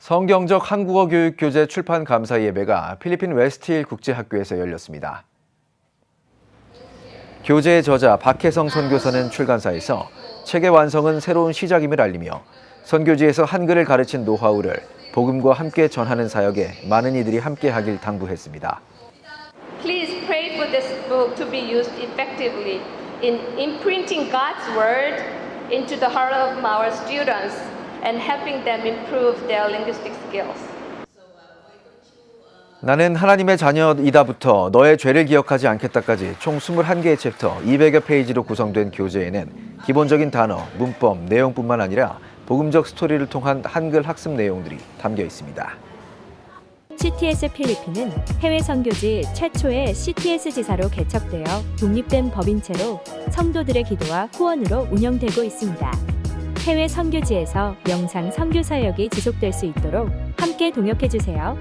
성경적 한국어 교육 교재 출판 감사 예배가 필리핀 웨스트힐 국제학교에서 열렸습니다. 교재의 저자 박혜성 선교사는 출간사에서 책의 완성은 새로운 시작임을 알리며 선교지에서 한글을 가르친 노하우를 복음과 함께 전하는 사역에 많은 이들이 함께하길 당부했습니다. Please pray for this book to be used effectively in imprinting God's Word into the heart of our students and helping them improve their linguistic skills. 나는 하나님의 자녀이다부터 너의 죄를 기억하지 않겠다까지 총 21개의 챕터 200여 페이지로 구성된 교재에는 기본적인 단어, 문법, 내용뿐만 아니라 복음적 스토리를 통한 한글 학습 내용들이 담겨 있습니다. CTS 필리핀은 해외 선교지 최초의 CTS 지사로 개척되어 독립된 법인체로 성도들의 기도와 후원으로 운영되고 있습니다. 해외 선교지에서 영상 선교 사역이 지속될 수 있도록 함께 동역해 주세요.